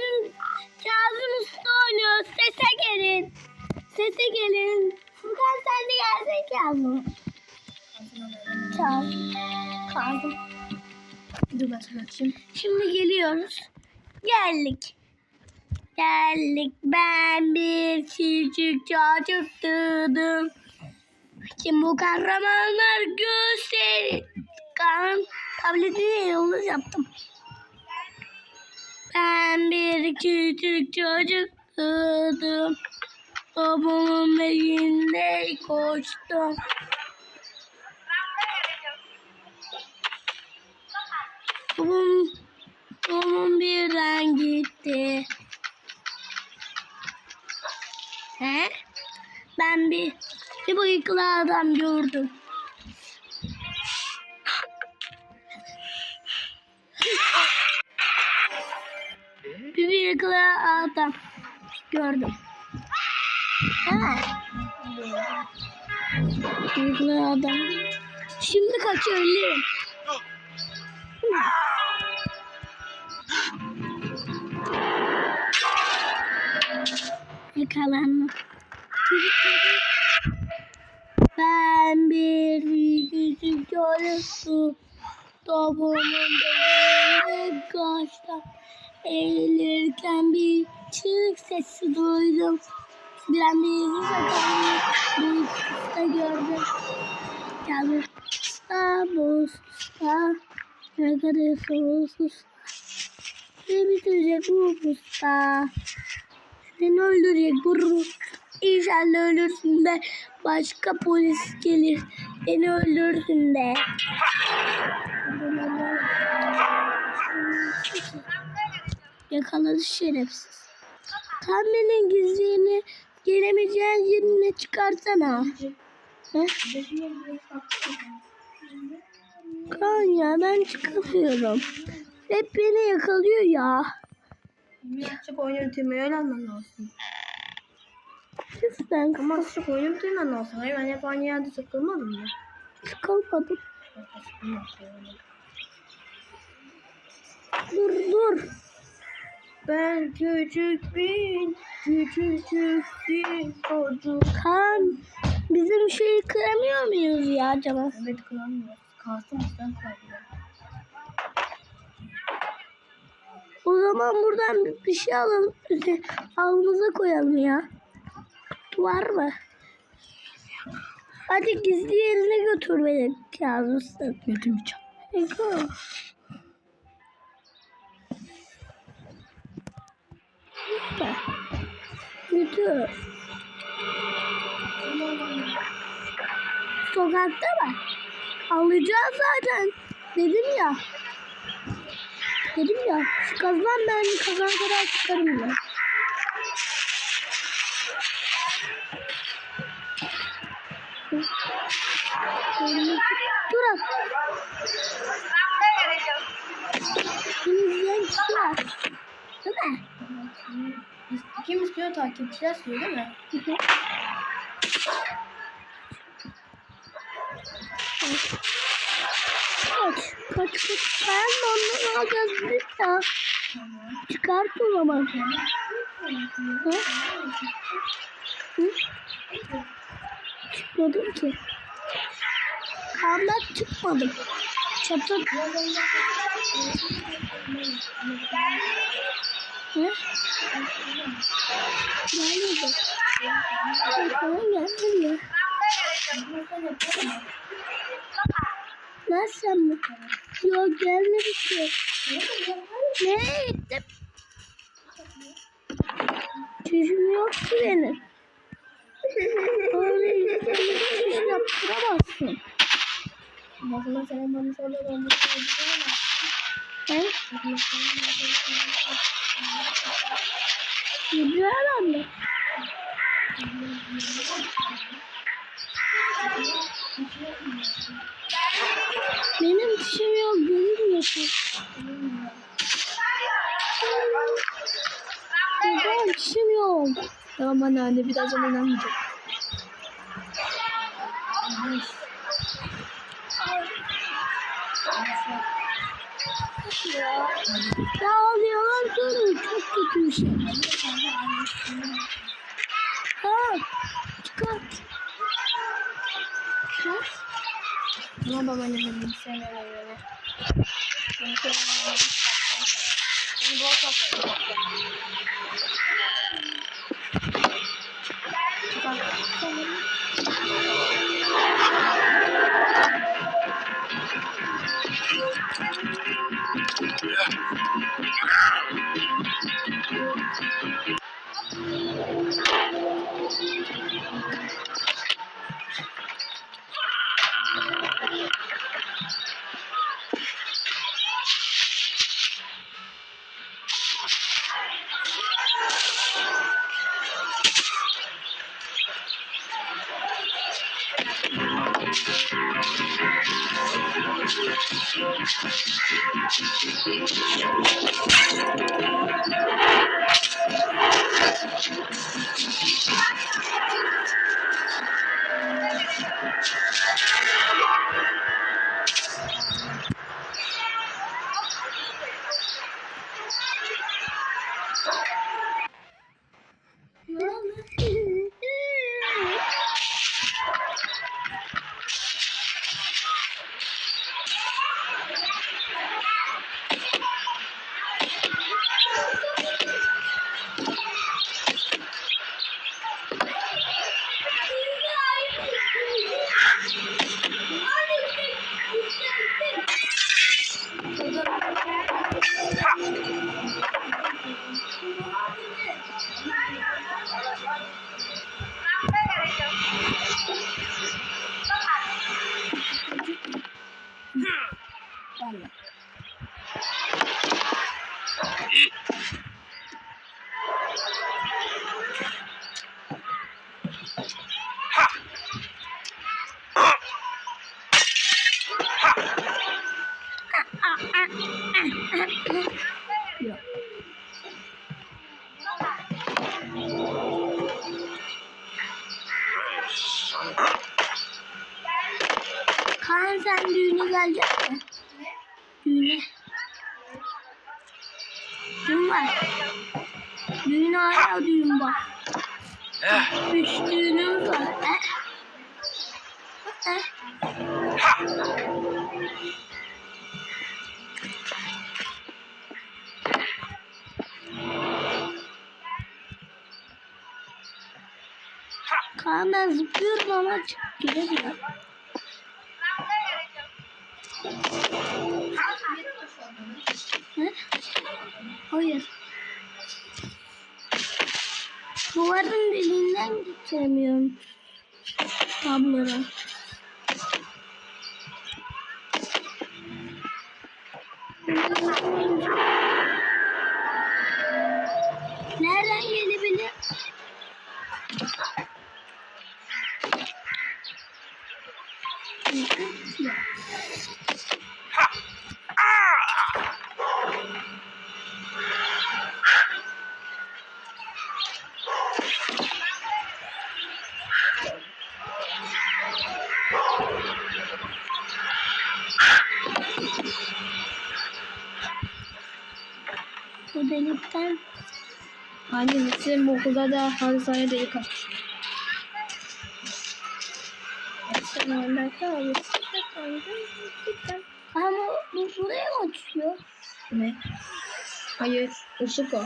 Bizim Kazım Usta oynuyor. Sese gelin. Sese gelin. Furkan sen de gelsene Kazım. Kazım. Kazım. Dur ben açayım. Şimdi geliyoruz. Geldik. Geldik. Ben bir küçük çocuktum. Kim bu kahramanlar göster. Kan tabletini yıldız yaptım. Ben bir küçük çocuktum. Babamın evinde koştum. Babam, babam birden gitti. He? Ben bir, bir bıyıklı adam gördüm. Gördüm. Ha? Bıyıklı adam. Şimdi kaçabilirim. Yakalandım. Ben bir küçük çocuktum. Topumun dönüp kaçta eğilirken bir çığlık sesi duydum. Bir an bir yüzü bir usta gördüm. Geldim. Usta bu usta. Ne kadar soğuk usta. Ne bitirecek bu usta. Seni öldürecek bu. İnşallah ölürsün de başka polis gelir. Beni öldürsün de. Yakaladı şerefsiz. Kamyenin gizliğini gelemeyeceğin yerine çıkarsana. He? Kan ya ben çıkamıyorum. Hep beni yakalıyor ya. Açık oyunu bitirmeyi öğrenmen lazım. Lütfen Ama açık oyunu bitirmen lazım. Hayır ben hep aynı yerde sıkılmadım mı? sıkılmadım. Dur dur. Ben küçük bir, küçücük bir çocuk. Kan bizim şeyi kıramıyor muyuz ya acaba? Evet kıramıyor. Kalsın sen kırabiliyor. O zaman buradan bir- şey alalım. Alnımıza koyalım ya. Kutu var mı? Hadi gizli yerine götür beni Kazımsın. Götürmeyeceğim. Eko. Lütfen. Götür. Sokakta mı? Alacağız zaten. Dedim ya. Dedim ya. Şu kazan ben kazan kadar çıkarım ya. Dur at. Beni izleyen kişi var. Değil mi? Kim istiyor takipçiler istiyor değil mi? Kaç. Kaç kaç. Ben de ondan alacağız biz ya. Çıkart o zaman. Hı? Hı? Çıkmadım ki. Kamdan çıkmadım. Çatı. Hı? Gelmedi. Bana gelmedi ya. Nasıl mı? Yok gelmedi ki. Nereye gittim? Çişim yok ki benim. Öyle insanı çiş yaptıramazsın. Bakın senin bana sorular olmuş He? Gidiyor anne. Benim çişim yok görünmüyorsun. Neden çişim yok? Tamam anne anne bir daha sana inanmayacağım. Ya ağlıyorlar sonra çok kötü bir şey. Ha, çıkart. Çıkart. Ama babaannemin bilgisayarına göre. Ben kendime Beni bol kapatın. Vallahi. Düğünümüz var. Eh. Eh. Kaan ben zıplıyorum ama. Hı? Hayır. Duvarın deliğinden geçemiyorum. Tabloları. Nereden gelebilir? Ya. Bu delikten Anne bizim bu okulda da. Sen orada kal. ama bu buraya mı? Ne? Hayır, ışık o.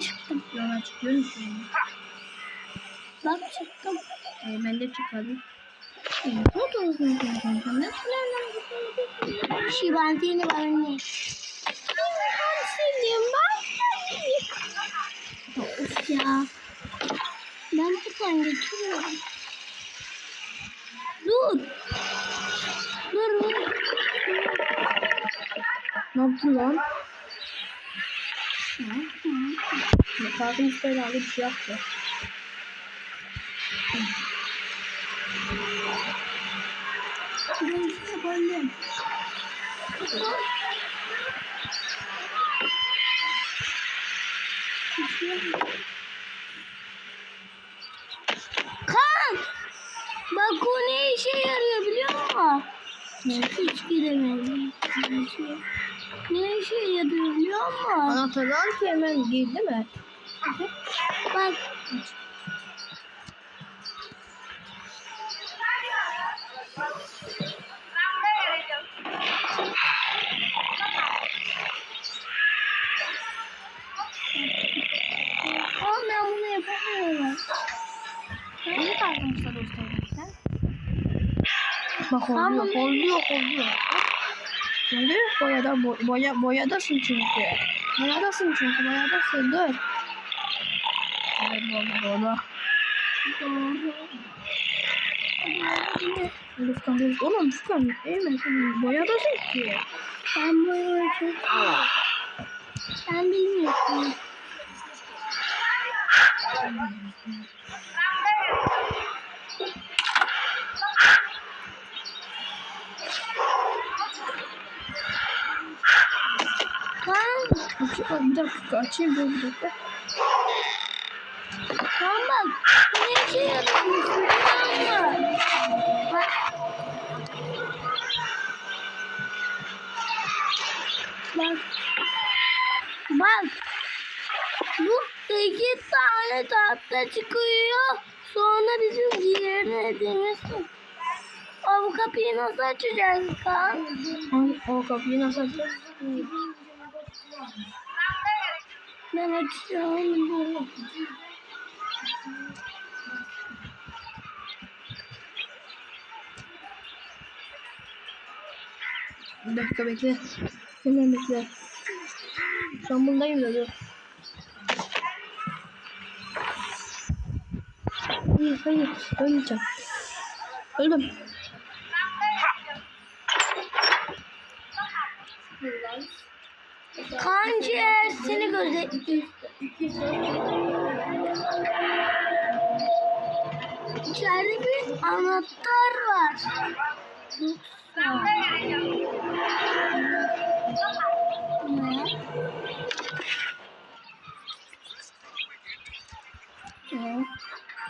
çıktım. Yola çıkıyor musun? Bak çıktım. Ee, ben de çıkardım. Ee, Ne oldu? Ne Şibantini var anne. Senin bak. Of ya. Ben buradan geçiyorum. Dur. Dur dur. Ne yaptın lan? Kazım işte herhalde bir şey yaptı. Ben işte yaparım. Kan! Bak o ne işe yarıyor biliyor musun? Hiç giremedim. Ne işe, ne işe yarıyor biliyor musun? Anahtarı al ki hemen gir değil mi? Bak. Ama ben bunu yapamıyorum. Ne kalmışlar dostlar? Bak oluyor, oluyor, oluyor. Şimdi boyada, bo boya, boyadasın çünkü. Boyadasın çünkü, boyadasın. Dur. Dur. Oğlum Furkan, eğme sen boyadasın ki. Çok seviyorum. Sen bilmiyorsun. Kan, Bir dakika, açayım dur bir dakika. bak. Ne yarıyorsun biliyor musun? Bak. Bak. Bu iki tane tahta çıkıyor. Sonra bizim diğerine demişsin. O bu kapıyı nasıl açacağız kan? O kapıyı nasıl açacağız? Ben açacağım. Bir dakika bekle. Hemen bekle. Şu an bundayım da dur. Hayır hayır ölmeyeceğim. Öldüm. Kan ciğer seni gözetliyor. İçeride bir anahtar var.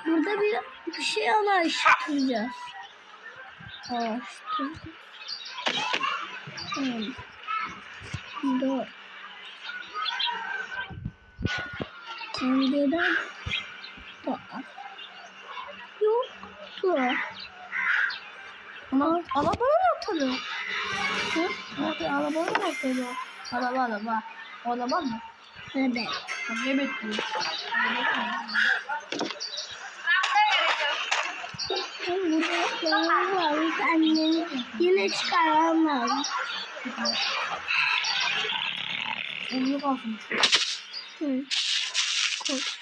Burada bir, bir şey araştıracağız. Araştır. Hmm. Dur. Önceden var. Yoktu. Ama arabanın anahtarı. Hı? Evet, arabanın anahtarı. Araba araba. O araba mı? Evet. Şimdi burada yolumuz var. Biz anneni yine çıkarmam lazım. Onu kalsın. Hı. Koş.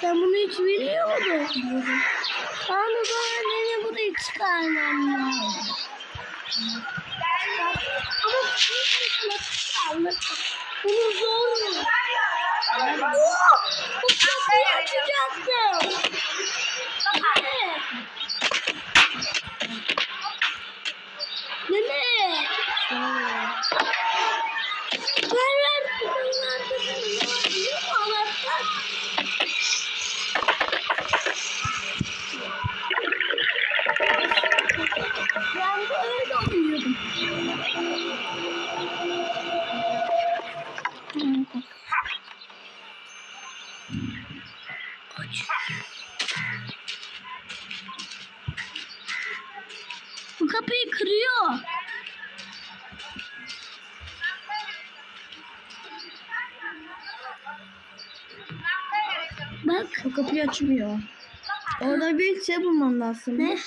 Sen bunu hiç biliyor muydun? Tamam o zaman beni buraya çıkarmam lazım. Ama bunu Bunu zor mu? Bu kapıyı açacaktım. Açmıyor. Orada bir şey bulmam lazım. Ne?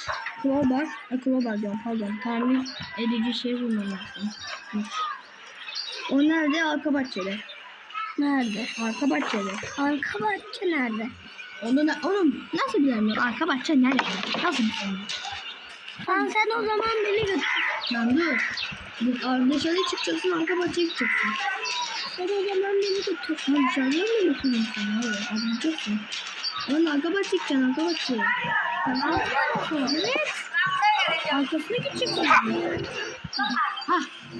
Crowbar. E, crowbar diyorum pardon. Tamir edici şey bulmam lazım. O nerede? Arka bahçede. Nerede? Arka bahçede. Arka bahçe nerede? Onu, na- onu nasıl bilemiyorum? Arka bahçe nerede? Nasıl bilemiyorum? Tamam sen o zaman beni götür. Lan dur. Dışarıya çıkacaksın arka bahçeye gideceksin. Sen o zaman beni götür. Ha dışarıya mı götüreyim seni? Hayır anlayacaksın. Lan arka gideceksin arka bahçeye. Evet. Arkasına gideceksin. Ha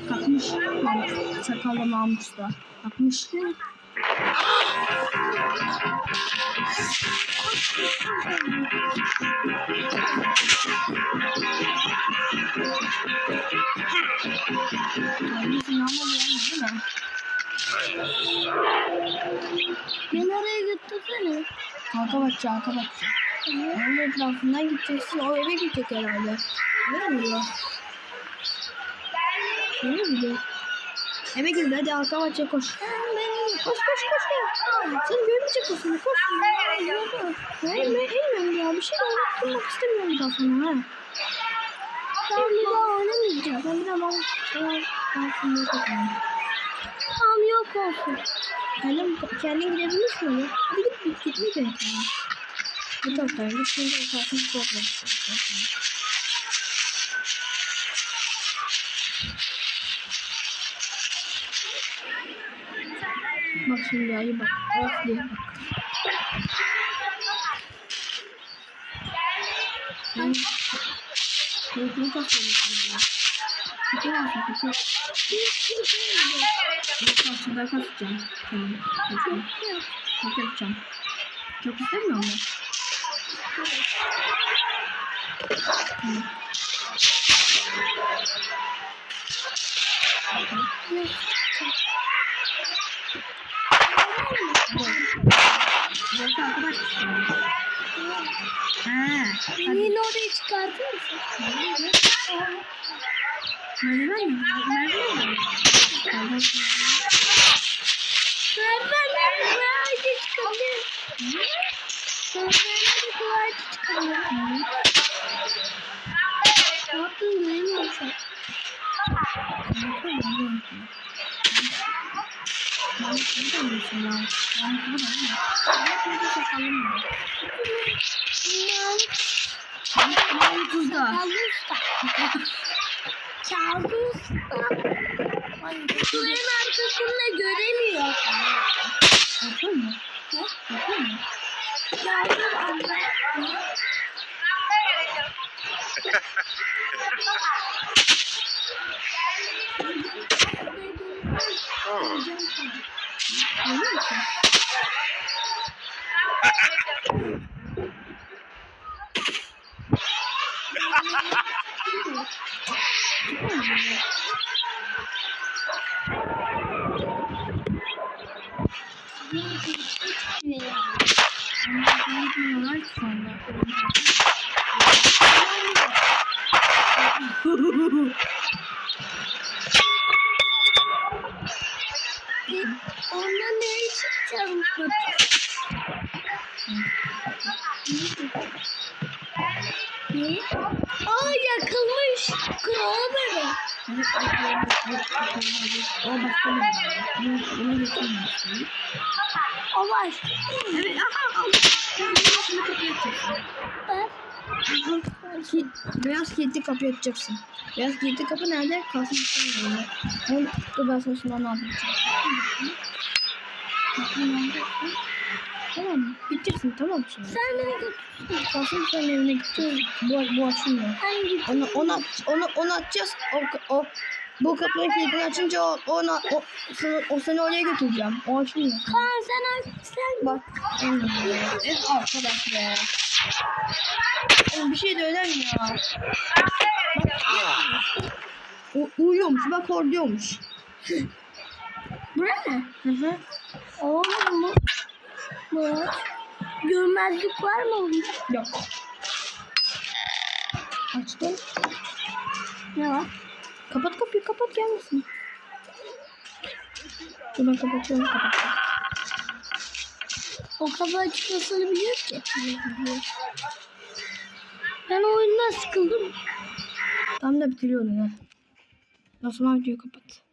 kapmış. Mahmut. Sakallı Mahmut da. Mi? Beni oraya götürsene. Arka bahçe arka bahçe. Onun etrafından gideceksin. O eve gidecek herhalde. Ne oluyor? Ne oluyor? Eve girdi hadi arka bahçeye koş. Koş koş koş. koş. Sen görmeyecek seni koş. Hayır ben eğilmem ya. Bir şey anlatmak istemiyorum daha sana ha. Ben bir daha oynamayacağım. Ben bir daha bana sana ben sana yapacağım. Tam yok olsun. Kendin, kendin gidebilirsin oraya. Hadi yok. Bu taraftan git. Şimdi o taraftan bu taraftan. Bak şimdi iyi bak. Of diye bak. Ben Korkunu kasıyorum ya. Kutu varsa kutu. Yok aslında kasacağım. Tamam. Kasacağım. Çok yapacağım. Çok istemiyor mu? Beni oraya çıkartır mısın? Merdiven mi? Merdiven mi? Çaldı usta. Çaldı usta. Duvarın arkasında göremiyor. Çaldı anne. Ondan Bunu, bunu getirmemiştim. O var. Evet, aha. Şimdi açacaksın. Beyaz kilitli kapıyı açacaksın. Beyaz kilitli kapı nerede? Kalsın istemiyorum. Onu, dur ben şimdi onu anlatacağım. Tamam? Gideceksin tamam mı şimdi? Sen beni götürsün. Kalsın sen evine gideceğiz. Bu, bu açılmıyor. Onu, onu, onu, onu açacağız. O, o, bu kapının kilidini açınca o, ona, o, seni, o seni oraya götüreceğim. O açılmıyor. Kaan sen sen Bak. Evet arkadaş be. Oğlum bir şey de öyle mi ya? O, uyuyormuş bak horluyormuş. Bura ne? Hı hı. Oğlum bu. Bu. Görmezlik var mı onun? Yok. Açtım. Ne var? Kapat kapıyı kapat gelmesin. Dur ben kapatıyorum kapatıyorum. O kapı açık nasıl biliyor ki? Ben oyundan sıkıldım. Tam da bitiriyordun ha. O zaman videoyu kapat.